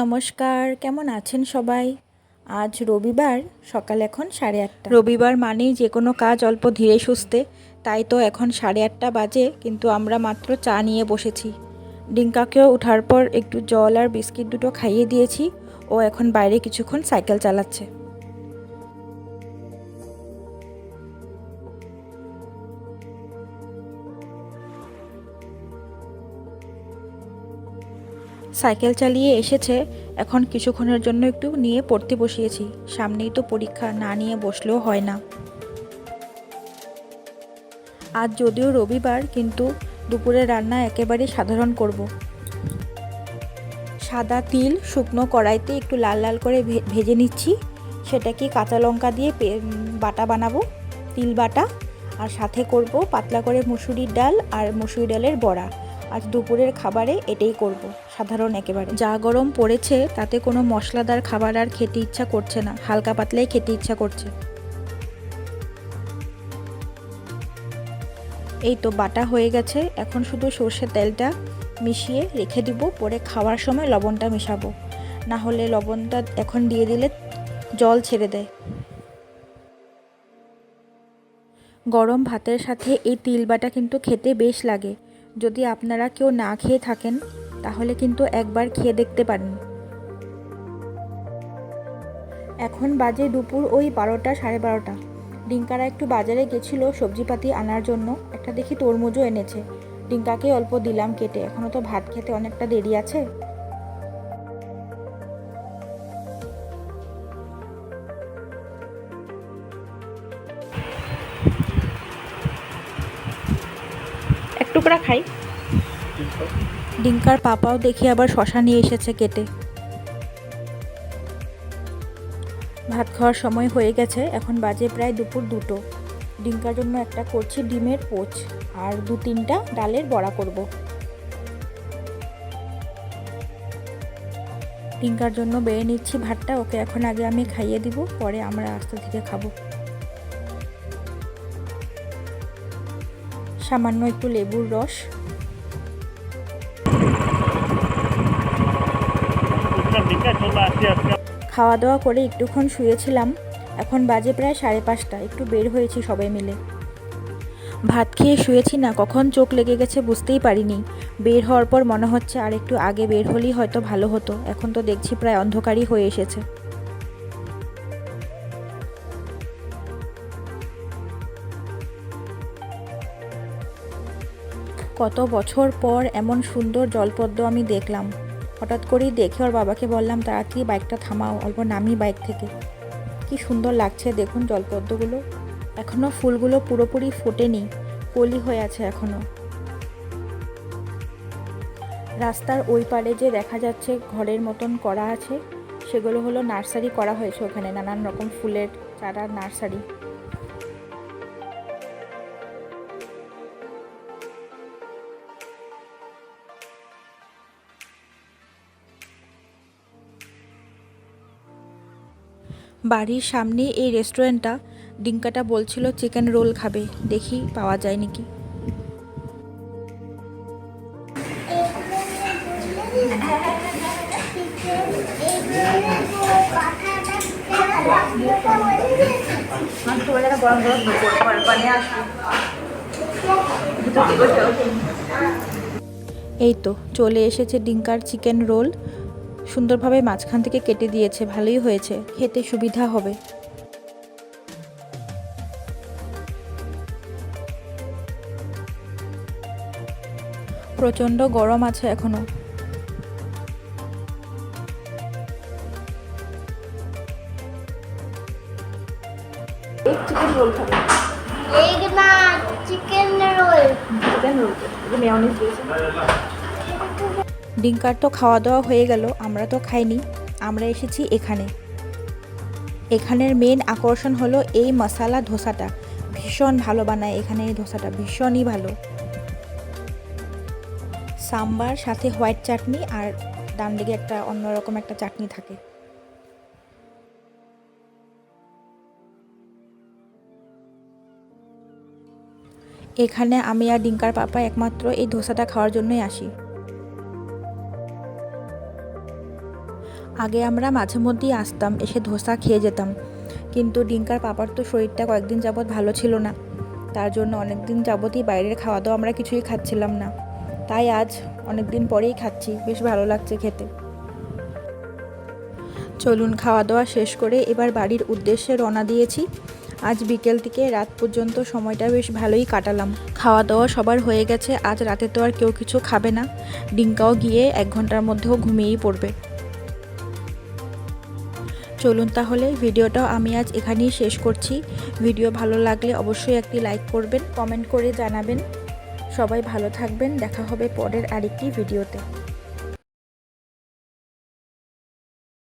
নমস্কার, কেমন আছেন সবাই? আজ রবিবার, সকাল এখন সাড়ে আটটা। রবিবার মানেই যে কোনো কাজ অল্প ধীরে সুস্থে, তাই তো এখন সাড়ে আটটা বাজে, কিন্তু আমরা মাত্র চা নিয়ে বসেছি। ডিঙ্কাকেও ওঠার পর একটু জল আর বিস্কিট দুটো খাইয়ে দিয়েছি, ও এখন বাইরে কিছুক্ষণ সাইকেল চালাচ্ছে। সাইকেল চালিয়ে এসেছে। এখন কিছুক্ষণের জন্য একটু নিয়ে পড়তে বসিয়েছি। সামনেই তো পরীক্ষা, না নিয়ে বসলেও হয় না। আজ যদিও রবিবার, কিন্তু দুপুরে রান্না একেবারে সাধারণ করব। সাদা তিল শুকনো কড়াইতে একটু লাল লাল করে ভেজে নিচ্ছি। সেটাকে কাঁচা লঙ্কা দিয়ে বাটা বানাবো, তিল বাটা। আর সাথে করব পাতলা করে মুসুরির ডাল আর মুসুরি ডালের বড়া। আজ দুপুরের খাবারে এটাই করব, সাধারণ একেবারে। যা গরম পড়েছে, তাতে কোনো মশলাদার খাবার আর খেতে ইচ্ছা করছে না, হালকা পাতলাই খেতে ইচ্ছা করছে। এই তো বাটা হয়ে গেছে, এখন শুধু সর্ষের তেলটা মিশিয়ে রেখে দিব, পরে খাওয়ার সময় লবণটা মেশাবো। না হলে লবণটা এখন দিয়ে দিলে জল ছেড়ে দেয়। গরম ভাতের সাথে এই তিল বাটা কিন্তু খেতে বেশ লাগে। যদি আপনারা কেউ না খেয়ে থাকেন, তাহলে কিন্তু একবার খেয়ে দেখতে পারেন। এখন বাজে দুপুর ওই বারোটা, সাড়ে বারোটা। ডিঙ্কারা একটু বাজারে গেছিল সবজিপাতি আনার জন্য। একটা দেখি তরমুজও এনেছে। ডিঙ্কাকে অল্প দিলাম কেটে। এখনও তো ভাত খেতে অনেকটা দেরি আছে। টুকরা খাই। ডিঙ্কার পাপাও দেখি আবার শশা নিয়ে এসেছে কেটে। ভাত খাওয়ার সময় হয়ে গেছে, এখন বাজে প্রায় দুপুর দুটো। ডিঙ্কার জন্য একটা করছি ডিমের পোচ আর দু তিনটা ডালের বড়া করব। ডিঙ্কার জন্য বেড়ে নিচ্ছি ভাতটা, ওকে এখন আগে আমি খাইয়ে দিব, পরে আমরা আস্তে ধীরে খাব। সামান্য একটু লেবুর রস। খাওয়া দাওয়া করে একটুক্ষণ শুয়েছিলাম। এখন বাজে প্রায় সাড়ে পাঁচটা, একটু বের হয়েছি সবাই মিলে। ভাত খেয়ে শুয়েছি না, কখন চোখ লেগে গেছে বুঝতেই পারিনি। বের হওয়ার পর মনে হচ্ছে আর একটু আগে বের হলেই হয়তো ভালো হতো, এখন তো দেখছি প্রায় অন্ধকারই হয়ে এসেছে। কত বছর পর এমন সুন্দর জলপদ্ম আমি দেখলাম। হঠাৎ করেই দেখে ওর বাবাকে বললাম তাড়াতাড়ি বাইকটা থামাও? অল্প নামি বাইক থেকে। কি সুন্দর লাগছে দেখুন জলপদ্মগুলো। এখনও ফুলগুলো পুরোপুরি ফোটেনি কলি হয়ে আছে এখনও রাস্তার ওই পারে যে দেখা যাচ্ছে ঘরের মতন করা আছে, সেগুলো হলো নার্সারি করা হয়েছে ওখানে, নানান রকম ফুলের চারার নার্সারি। বাড়ির সামনে এই রেস্টুরেন্টটা ডিঙ্কাটা বলছিল চিকেন রোল খাবে, দেখি পাওয়া যায় নাকি। এই তো, চলে এসেছে ডিঙ্কার চিকেন রোল। সুন্দরভাবে মাঝখান থেকে কেটে দিয়েছে ভালোই হয়েছে। খেতে সুবিধা হবে। প্রচণ্ড গরম আছে এখনও। চিকেন রোল খাবে chicken roll chicken roll mayonnaise দিয়েছে ডিঙ্কার তো খাওয়া দাওয়া হয়ে গেল, আমরা তো খাইনি, আমরা এসেছি এখানে। এখানের মেন আকর্ষণ হলো এই মশালা ধোসাটা। ভীষণ ভালো বানায় এখানে এই ধোসাটা, ভীষণই ভালো। সাম্বার, সাথে হোয়াইট চাটনি আর ডান দিকে একটা অন্যরকম একটা চাটনি থাকে। এখানে আমি আর ডিঙ্কার পাপা একমাত্র এই ধোসাটা খাওয়ার জন্যই আসি। আগে আমরা মাঝে মধ্যেই আসতাম, এসে ধোসা খেয়ে যেতাম। কিন্তু ডিঙ্কার পাপার তো শরীরটা কয়েকদিন যাবৎ ভালো ছিল না। তার জন্য অনেক দিন যাবতই বাইরের খাওয়া দাওয়া আমরা কিছুই খাচ্ছিলাম না। তাই আজ অনেক দিন পরেই খাচ্ছি, বেশ ভালো লাগছে খেতে। চলুন খাওয়া দাওয়া শেষ করে এবার বাড়ির উদ্দেশ্যে রওনা দিয়েছি। আজ বিকেল থেকে রাত পর্যন্ত সময়টা বেশ ভালোই কাটালাম। খাওয়া দাওয়া সবার হয়ে গেছে, আজ রাতে তো আর কেউ কিছু খাবে না। ডিঙ্কাও গিয়ে এক ঘণ্টার মধ্যেও ঘুমিয়েই পড়বে। চলুন তাহলে ভিডিওটাও আমি আজ এখানেই শেষ করছি। ভিডিও ভালো লাগলে অবশ্যই একটি লাইক করবেন, কমেন্ট করে জানাবেন। সবাই ভালো থাকবেন, দেখা হবে পরের আরেকটি ভিডিওতে।